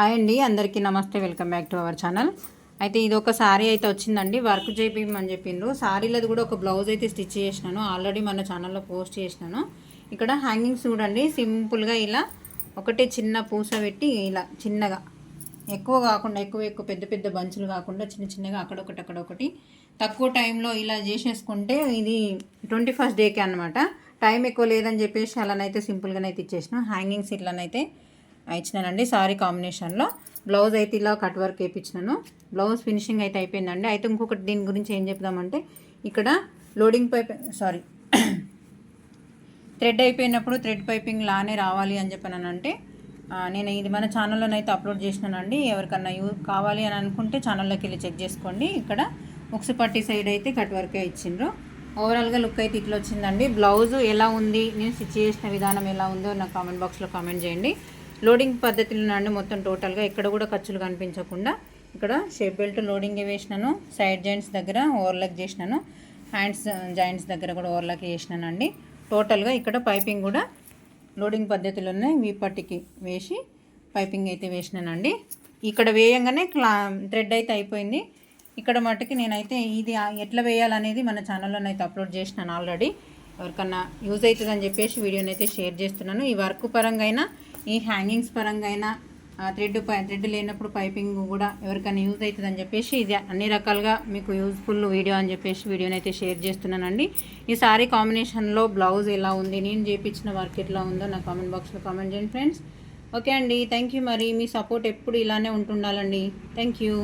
Hi అండి అందరికీ నమస్తే welcome back to our channel. అయితే ఇది ఒక శారీ అయితే వచ్చిందండి వర్క్ చేపించమని చెప్పిండ్రు. శారీలది కూడా ఒక బ్లౌజ్ అయితే స్టిచ్ చేసినాను ఆల్రెడీ మన ఛానల్లో పోస్ట్ చేసినాను. ఇక్కడ హ్యాంగింగ్స్ చూడండి సింపుల్గా ఇలా ఒకటే చిన్న పూస పెట్టి ఇలా చిన్నగా ఎక్కువ కాకుండా ఎక్కువ ఎక్కువ పెద్ద పెద్ద బంచులు కాకుండా చిన్న చిన్నగా అక్కడొకటి అక్కడొకటి. తక్కువ టైంలో ఇలా చేసేసుకుంటే ఇది ట్వంటీ ఫస్ట్ డేకే అనమాట టైం ఎక్కువ లేదని చెప్పేసి అలానైతే సింపుల్గానైతే ఇచ్చేసిన. హ్యాంగింగ్స్ ఇట్లనైతే ఇచ్చినానండి సారీ కాంబినేషన్లో. బ్లౌజ్ అయితే ఇలా కట్ వర్క్ వేయించినాను. బ్లౌజ్ ఫినిషింగ్ అయితే అయిపోయిందండి. అయితే ఇంకొకటి దీని గురించి ఏం చెప్దామంటే ఇక్కడ లోడింగ్ పైప్ సారీ థ్రెడ్ అయిపోయినప్పుడు థ్రెడ్ పైపింగ్ లానే రావాలి అని చెప్పానంటే నేను ఇది మన ఛానల్లోనైతే అప్లోడ్ చేసినానండి. ఎవరికన్నా యూ కావాలి అని అనుకుంటే ఛానల్లోకి వెళ్ళి చెక్ చేసుకోండి. ఇక్కడ పట్టి సైడ్ అయితే కట్ వర్కే ఇచ్చిండ్రు. ఓవరాల్గా లుక్ అయితే ఇట్లా వచ్చిందండి. బ్లౌజ్ ఎలా ఉంది నేను స్టిచ్ చేసిన విధానం ఎలా ఉందో నాకు కామెంట్ బాక్స్లో కామెంట్ చేయండి. లోడింగ్ పద్ధతిలో అండి మొత్తం టోటల్గా ఇక్కడ కూడా ఖర్చులు కనిపించకుండా ఇక్కడ షేప్ బెల్ట్ లోడింగ్ వేసినాను సైడ్ జాయింట్స్ దగ్గర ఓవర్లక్ చేసినాను హ్యాండ్స్ జాయింట్స్ దగ్గర కూడా ఓవర్లక్ చేసినానండి. టోటల్గా ఇక్కడ పైపింగ్ కూడా లోడింగ్ పద్ధతిలోనే వీపట్టికి వేసి పైపింగ్ అయితే వేసినానండి. ఇక్కడ వేయంగానే క్లా థ్రెడ్ అయితే అయిపోయింది. ఇక్కడ మట్టుకి నేనైతే ఇది ఎట్లా వేయాలనేది మన ఛానల్లోనైతే అప్లోడ్ చేసినాను ఆల్రెడీ. ఎవరికన్నా యూజ్ అవుతుందని చెప్పేసి వీడియోని అయితే షేర్ చేస్తున్నాను. ఈ వర్క్ పరంగా అయినా ఈ హ్యాంగింగ్స్ పరంగా అయినా థ్రెడ్ పై థ్రెడ్ లేనప్పుడు పైపింగ్ కూడా ఎవరికైనా యూజ్ అవుతుందని చెప్పేసి ఇది అన్ని రకాలుగా మీకు యూజ్ఫుల్ వీడియో అని చెప్పేసి వీడియోని అయితే షేర్ చేస్తున్నానండి. ఈ సారీ కాంబినేషన్లో బ్లౌజ్ ఎలా ఉంది నేను చేయించిన వర్క్ ఎట్లా ఉందో నా కామెంట్ బాక్స్లో కామెంట్ చేయండి ఫ్రెండ్స్ ఓకే అండి థ్యాంక్ యూ మరి. మీ సపోర్ట్ ఎప్పుడు ఇలానే ఉంటుండాలండి. Thank you